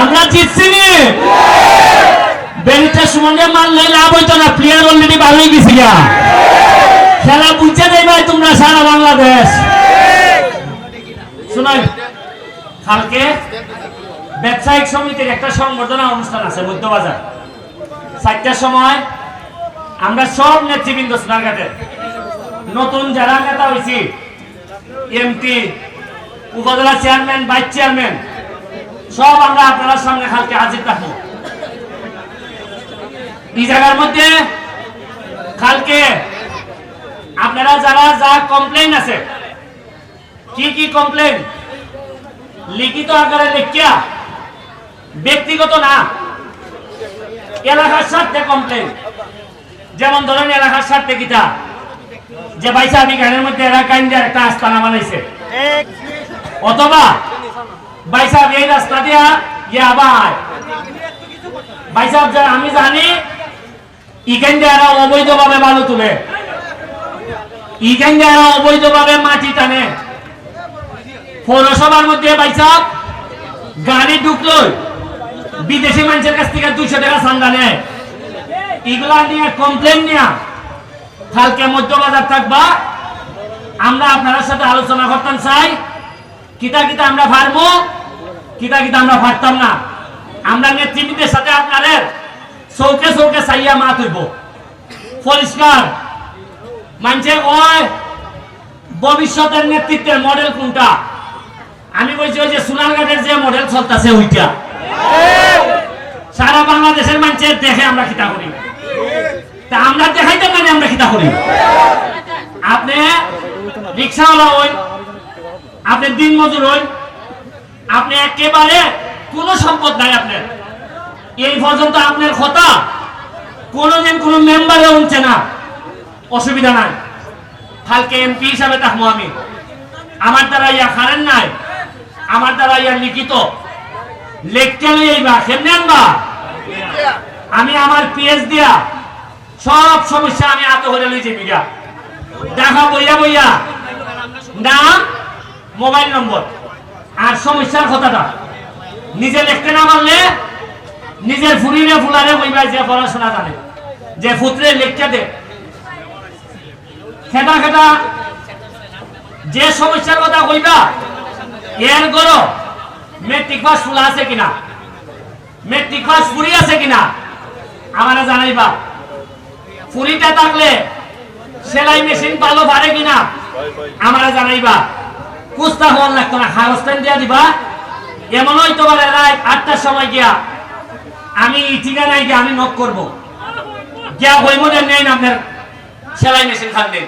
আমরা জিতছি নি। বেরিটা সুমনে মারলে লাভ হইতো না প্লেয়ার অলরেডি ভালো হয়ে গেছি। খেলা বুঝছে দেই ভাই তোমরা সারা বাংলাদেশ। শোনাই, কালকে ব্যবসায়িক সমিতির একটা সংবর্ধনা অনুষ্ঠান আছে, মধ্যবাজার। চারটার সময় আমরা সব নেতৃবৃন্দ সোনারঘাটের নতুন যারা নেতা হয়েছি, এমপি উপজেলা চেয়ারম্যান, ভাইস চেয়ারম্যান, সব আমরা আপনার সামনে কালকে হাজির থাকব। এই জায়গার মধ্যে কালকে আপনারা যারা যা কমপ্লেন আছে, কি কি কমপ্লেন লিখিত আকারে লিখিয়া, ব্যক্তিগত না, এলাকার স্বার্থে কমপ্লেন যেমন ধরেন এলাকার স্বার্থে কিতা, যে বাইসা আমি গানের মধ্যে এলাকা একটা আস্তানা বানাইছে। অথবা বাইসা এই রাস্তা দিয়া ইয়ে আবার। বাইসা আমি জানি ইখান দিয়ে এরা অবৈধভাবে বালু তুলে। ইখান দিয়ে এরা অবৈধভাবে মাটি টানে। পৌরসভার মধ্যে বাইসাব গাড়ি ঢুকলো বিদেশি মানুষের কাছ থেকে দুইশো টাকা চান্দা নেয়। এগুলা নিয়ে কমপ্লেন নিয়ে কালকে মধ্যবাজার থাকবা। আমরা আপনার সাথে আলোচনা করতাম, চাই কিতা কিতা আমরা পারব কিতা কিতা আমরা পারতাম না। আমরা নেতৃবৃন্দের সাথে আপনাদের চৌকে চৌকে চাইয়া মা তুইব পরিষ্কার। মানছে কয় ভবিষ্যতের নেতৃত্বের মডেল কোনটা? আমি বলছি, ওই যে সোনারঘাটের যে মডেল চলতেছে, ওইটা। সারা বাংলাদেশের মানুষের দেখে আমরা খিতা করি। তা আমরা দেখাইতে পারি, আমরা খিতা করি? আপনি রিক্সাওয়ালা হই আপনি দিন মজুর হই। আপনি একেবারে কোনো সম্পদ নাই আপনার। এই পর্যন্ত আপনার কথা কোনোদিন কোনো মেম্বারে উঠছে না। অসুবিধা নাই। কালকে এমপি হিসাবে থাকব আমি। আমার দ্বারা ইয়া খারেন নাই। আমার দ্বারা ইয়া লিখিত। লেখতে লইবা কেমনে আনবা? আমি আমার পিএস দিয়া সব সমস্যা আমি আত করে লইছি বিঘা। দেখা বইয়া বইয়া। নাম মোবাইল নম্বর। আর সমস্যার কথাটা নিজে লিখতে না পারলে নিজের ফুরিরে ফুলারে বইবা যে পড়াশোনা জানে। যে ফুতরে লিখতে দে। খেটা খেটা যে সমস্যার কথা কইবা, এর গরো মেট্রিক পাস ফুলা আছে কিনা? মেট্রিক পাস ফুরি আছে কিনা? আমারে জানাইবা। ফুরিটা থাকলে সেলাই মেশিন পালো পারে কিনা? আমারে জানাইবা। কুস্তা হওয়ার লাগতো না খারস্তান দিয়া দিবা। এমন হইতে তোমার রাত আটটার সময় গিয়া আমি ঠিকানায় গিয়ে আমি নক করব। গিয়া হইমদের নেই না আপনার সেলাই মেশিন খান দিন।